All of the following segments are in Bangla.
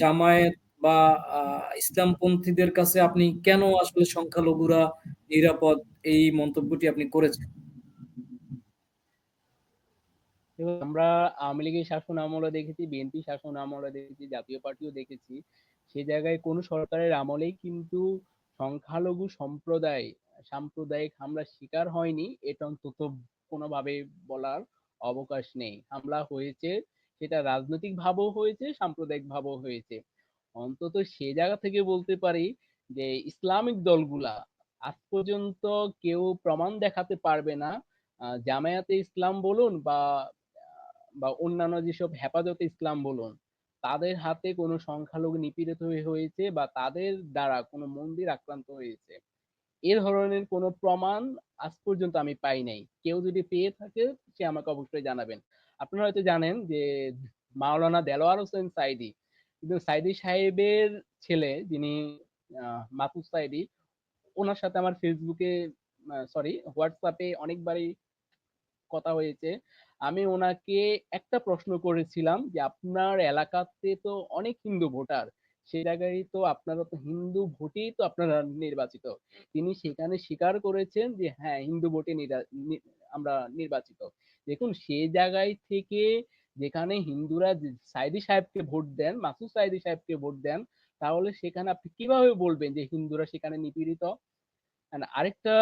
জামায়াত বা ইসলামপন্থীদের কাছে আপনি কেন আসলে সংখ্যালঘুরা নিরাপদ এই মন্তব্যটি আপনি করেছেন? আমরা আওয়ামী লীগের শাসন আমলে দেখেছি, বিএনপি শাসন আমলে দেখেছি, জাতীয় পার্টিও দেখেছি। সে জায়গায় কোন সরকারের আমলেই কিন্তু সংখ্যালঘু সম্প্রদায় সাম্প্রদায়িক হামলা শিকার হয়নি। এটা অন্তত কোনোভাবে বলার অবকাশ নেই। হামলা হয়েছে, সেটা রাজনৈতিকভাবেও হয়েছে, সাম্প্রদায়িকভাবেও হয়েছে। অন্তত সে জায়গা থেকে বলতে পারি যে ইসলামিক দলগুলা আজ পর্যন্ত কেউ প্রমাণ দেখাতে পারবে না জামায়াতে ইসলাম বলুন বা বা অন্যান্য যেসব হেফাজতে ইসলাম বলুন, তাদের হাতে কোন সংখ্যালঘু নিপীড়িত হয়েছে বা তাদের দ্বারা কোনো মন্দির আক্রান্ত হয়েছে। এ ধরনের কোন প্রমাণ আজ পর্যন্ত আমি পাই নাই। কেউ যদি পেয়ে থাকে সে আমাকে অবশ্যই জানাবেন। আপনারা হয়তো জানেন যে মাওলানা দেলোয়ার হোসেন সাইদী, কিন্তু সাইদী সাহেবের ছেলে যিনি মাসুদ সাইদী, উনার সাথে আমার ফেসবুকে সরি হোয়াটসঅ্যাপে অনেকবারই কথা হয়েছে। আমি ওনাকে একটা প্রশ্ন করেছিলাম যে, "আপনার এলাকাতে তো অনেক হিন্দু ভোটার। সে জায়গায় তো আপনারা তো হিন্দু ভোটেই তো আপনারা নির্বাচিত।" তিনি সেখানে স্বীকার করেছেন যে, "হ্যাঁ, হিন্দু ভোটে আমরা নির্বাচিত।" দেখুন সে জায়গায় থেকে যেখানে হিন্দুরা সাইদী সাহেবকে ভোট দেন, মাসুদ সাইদী সাহেবকে ভোট দেন, তাহলে সেখানে আপনি কীভাবে বলবেন যে হিন্দুরা সেখানে নিপীড়িত? আরেকটা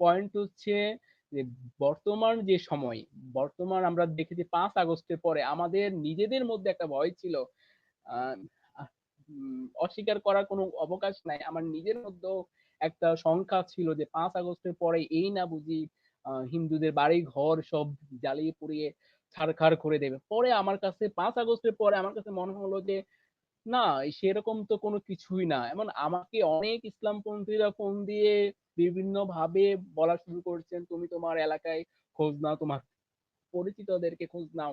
পয়েন্ট হচ্ছে যে বর্তমান যে সময়, বর্তমান আমরা দেখেছি পাঁচ আগস্টের পরে আমাদের নিজেদের মধ্যে একটা ভয় ছিল। অস্বীকার করার কোনো অবকাশ নাই। আমার নিজের মধ্যেও একটা সংখ্যা ছিল যে ৫ আগস্টের পরে এই না বুঝি হিন্দুদের বাড়ি-ঘর সব জ্বালিয়ে পুড়িয়ে ছারখার করে দেবে। পরে আমার কাছে ৫ আগস্টের পরে আমার কাছে মনে হলো যে, না সেরকম তো কোন কিছুই না। এমন আমাকে অনেক ইসলামপন্থীরা ফোন দিয়ে বিভিন্নভাবে বলা শুরু করছেন "তুমি তোমার এলাকায় খোঁজ নাও, তোমার পরিচিতদেরকে খোঁজ নাও।"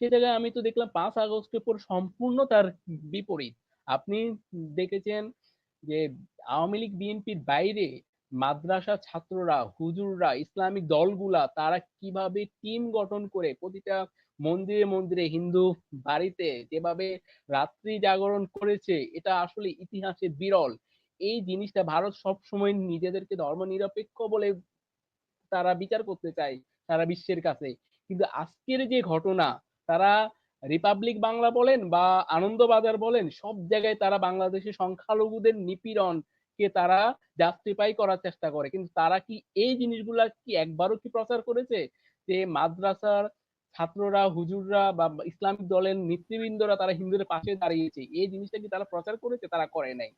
সে জায়গায় আমি তো দেখলাম পাঁচ আগস্টের পর সম্পূর্ণ তার বিপরীত। আপনি দেখেছেন যে আওয়ামী লীগ, বিএনপির বাইরে মাদ্রাসা ছাত্ররা, হুজুররা, ইসলামিক দলগুলা তারা কীভাবে টিম গঠন করে প্রতিটা মন্দিরে, মন্দিরে হিন্দু বাড়িতে যেভাবে রাত্রি জাগরণ করেছে, এটা আসলে ইতিহাসে বিরল। এই জিনিসটা ভারত সবসময় নিজেদেরকে ধর্মনিরপেক্ষ বলে তারা বিচার করতে চায় সারা বিশ্বের কাছে। কিন্তু আজকের যে ঘটনা, তারা রিপাবলিক বাংলা বলেন বা আনন্দবাজার বলেন, সব জায়গায় তারা বাংলাদেশের সংখ্যালঘুদের নিপীড়ন কে তারা জাস্টিফাই করার চেষ্টা করে। কিন্তু তারা কি এই জিনিসগুলা কি একবারও কি প্রচার করেছে? যে মাদ্রাসার ছাত্ররা, হুজুররা বা ইসলামিক দলের নেতৃবৃন্দরা তারা হিন্দুদের পাশে দাঁড়িয়েছে। এই জিনিসটা কি তারা প্রচার করেছে? তারা করে নাই।